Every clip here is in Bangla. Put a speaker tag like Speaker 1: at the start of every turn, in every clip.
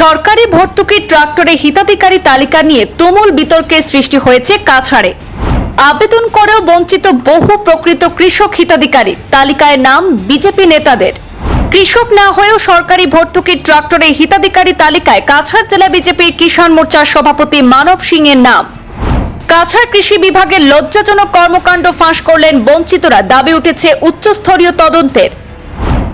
Speaker 1: সরকারি ভর্তুকি ট্রাক্টরে হিতাধিকারী তালিকা নিয়ে তুমুল বিতর্কের সৃষ্টি হয়েছে কাছাড়ে। আবেদন করেও বঞ্চিত বহু প্রকৃত কৃষক হিতাধিকারী। তালিকায় নাম বিজেপি নেতাদের। কৃষক না হয়েও সরকারি ভর্তুকি ট্রাক্টরে হিতাধিকারী তালিকায় কাছাড় জেলা বিজেপির কিষাণ মোর্চার সভাপতি মানব সিং এর নাম। কাছাড় কৃষি বিভাগের লজ্জাজনক কর্মকাণ্ড ফাঁস করলেন বঞ্চিতরা, দাবি উঠেছে উচ্চস্তরীয় তদন্তের।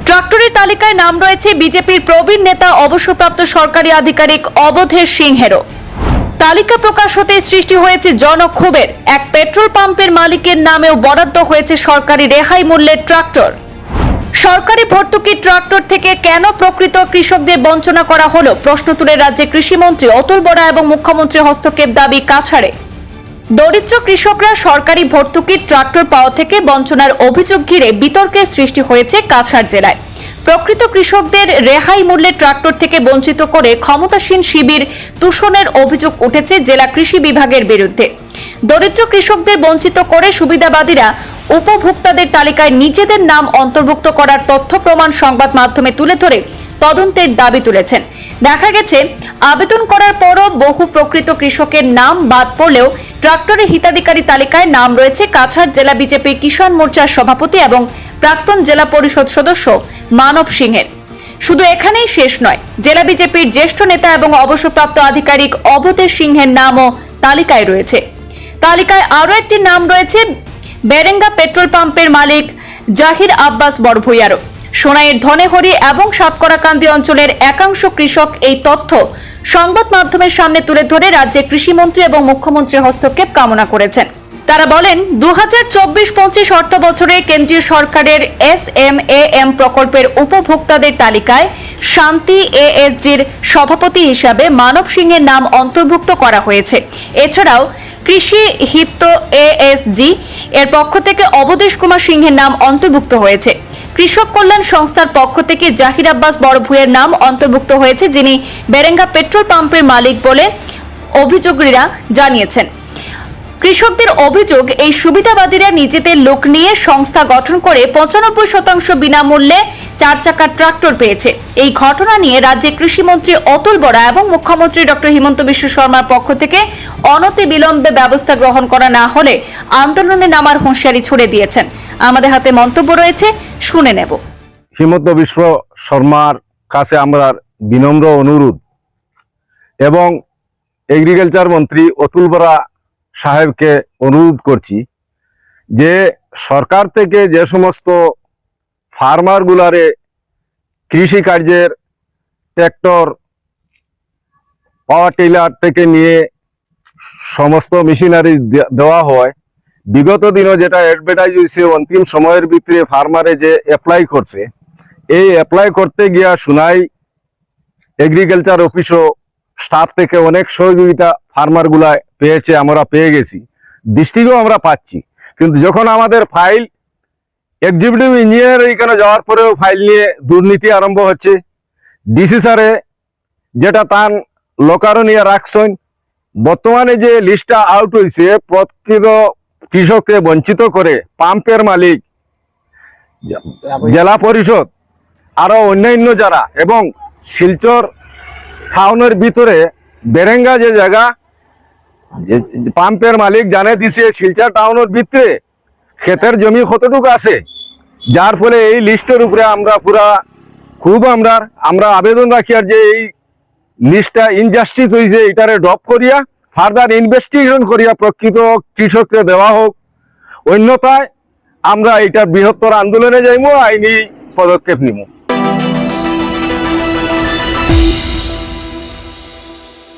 Speaker 1: ট্রাক্টরের তালিকায় নাম রয়েছে বিজেপির প্রবীণ নেতা, অবসরপ্রাপ্ত সরকারি আধিকারিক অবধের সিংহেরও। তালিকা প্রকাশ হতে সৃষ্টি হয়েছে জনক্ষোভের। এক পেট্রোল পাম্পের মালিকের নামেও বরাদ্দ হয়েছে সরকারি রেহাই মূল্যের ট্রাক্টর। সরকারি ভর্তুকি ট্রাক্টর থেকে কেন প্রকৃত কৃষকদের বঞ্চনা করা হলো? প্রশ্ন তুলে রাজ্যে কৃষিমন্ত্রী অতুল বরা এবং মুখ্যমন্ত্রী হস্তক্ষেপ দাবি কাছাড়ে। দরিদ্র কৃষকরা সরকারি ভর্তুকি, ট্রাক্টর পাওয়া থেকে বঞ্চনার অভিযোগ ঘিরে বিতর্কের সৃষ্টি হয়েছে কাছাড় জেলায়। প্রকৃত কৃষকদের রেহাই মূল্যে ট্রাক্টর থেকে বঞ্চিত করে ক্ষমতাসীন শিবির দূষণের অভিযোগ উঠেছে জেলা কৃষি বিভাগের বিরুদ্ধে। দরিদ্র কৃষকদের বঞ্চিত করে সুবিধাবাদীরা উপভোক্তাদের তালিকায় নিজেদের নাম অন্তর্ভুক্ত করার তথ্য প্রমাণ সংবাদ মাধ্যমে তুলে ধরে তদন্তের দাবি তুলেছেন। দেখা গেছে, আবেদন করার পরও বহু প্রকৃত কৃষকের নাম বাদ পড়লেও ট্রাক্টরের হিতাধিকারী তালিকায় নাম রয়েছে কাছাড় জেলা বিজেপি কিষাণ মোর্চার সভাপতি এবং প্রাক্তন জেলা পরিষদ সদস্য মানব সিংহের। শুধু এখানেই শেষ নয়, জেলা বিজেপির জ্যেষ্ঠ নেতা এবং অবসরপ্রাপ্ত আধিকারিক অবতের সিংহের নামও তালিকায় রয়েছে। তালিকায় আরও একটি নাম রয়েছে বেরেঙ্গা পেট্রোল পাম্পের মালিক জাহির আব্বাস বড়ভুইয়ারও সোনাইয়ের ধনেহরি এবং সাতকরাকান্দি অঞ্চলের একাংশ কৃষক এই তথ্য সংবাদ মাধ্যমের সামনে তুলে ধরে রাজ্যের কৃষিমন্ত্রী এবং মুখ্যমন্ত্রীর হস্তক্ষেপ কামনা করেছেন। তারা বলেন দু হাজার চব্বিশ পঁচিশ অর্থ বছরে কেন্দ্রীয় সরকারের এস এম এ এম প্রকল্পের উপভোক্তাদের তালিকায় শান্তি এএসজির সভাপতি হিসাবে মানব সিংয়ের নাম অন্তর্ভুক্ত করা হয়েছে। এছাড়াও, কৃষি হিত এএসজি এর পক্ষ থেকে অবদেশ কুমার সিংহের নাম অন্তর্ভুক্ত হয়েছে। কৃষক কল্যাণ সংস্থার পক্ষ থেকে জাহির আব্বাস বড় বড়ভুইয়ের নাম অন্তর্ভুক্ত হয়েছে, যিনি বেরেঙ্গা পেট্রোল পাম্পের মালিক বলে অভিযোগীরা জানিয়েছেন। কৃষকদের অভিযোগ, এই সুবিধাবাদীরা নিজেদের লোক নিয়ে সংস্থা গঠন করে পঁচানব্বই শতাংশ বিনামূল্যে চার চাকার ট্রাক্টর পেয়েছে। এই ঘটনা নিয়ে রাজ্যের কৃষিমন্ত্রী অতুল বরা এবং মুখ্যমন্ত্রী ডক্টর হিমন্ত বিশ্ব শর্মার পক্ষ থেকে অনতি বিলম্বে ব্যবস্থা গ্রহণ করা না হলে আন্দোলনে নামার হুঁশিয়ারি ছুড়ে দিয়েছেন। আমাদের হাতে মন্তব্য রয়েছে, শুনে নেব।
Speaker 2: হিমন্ত বিশ্ব শর্মার কাছে আমরা বিনম্র অনুরোধ এবং এগ্রিকালচার মন্ত্রী অতুল বরা সাহেবকে অনুরোধ করছি যে সরকার থেকে যে সমস্ত ফার্মারগুলারে কৃষি কার্যের ট্র্যাক্টর, পাওয়ার টিলার থেকে নিয়ে সমস্ত মেশিনারি দেওয়া হয়। বিগত দিনও যেটা অ্যাডভার্টাইজ হয়েছে, অন্তিম সময়ের ভিতরে ফার্মারে যে অ্যাপ্লাই করছে, এই অ্যাপ্লাই করতে গিয়া শুনাই এগ্রিকালচার অফিসও স্টাফ থেকে অনেক সহযোগিতা ফার্মারগুলা পেয়েছে আমরা পেয়ে গেছি। দৃষ্টিকেও আমরা পাচ্ছি। কিন্তু যখন আমাদের ফাইল এক্সিকিউটিভ ইঞ্জিনিয়ার এখানে যাওয়ার পরেও ফাইল নিয়ে দুর্নীতি আরম্ভ হচ্ছে ডিসি স্যারে যেটা তান লোকারও নিয়ে রাখছেন বর্তমানে যে লিস্টটা আউট হয়েছে প্রকৃত কৃষককে বঞ্চিত করে পাম্পের মালিক জেলা পরিষদ আরও অন্যান্য যারা এবং শিলচর টাউনের ভিতরে বেরেঙ্গা যে জায়গা, যে পাম্পের মালিক জানে দিছে, শিলচর টাউনের ভিতরে ক্ষেতের জমি কতটুকু আছে, যার ফলে এই লিস্টের উপরে আমরা পুরা খুব আমরা আমরা আবেদন রাখি আর যে এই লিস্টটা ইনজাস্টিস হয়েছে এটারে ড্রপ করিয়া ফার্দার ইনভেস্টিগেশন করিয়া প্রকৃত কৃষককে দেওয়া হোক। অন্যথায় আমরা এটা বৃহত্তর আন্দোলনে যাইব আইনি পদক্ষেপ নিব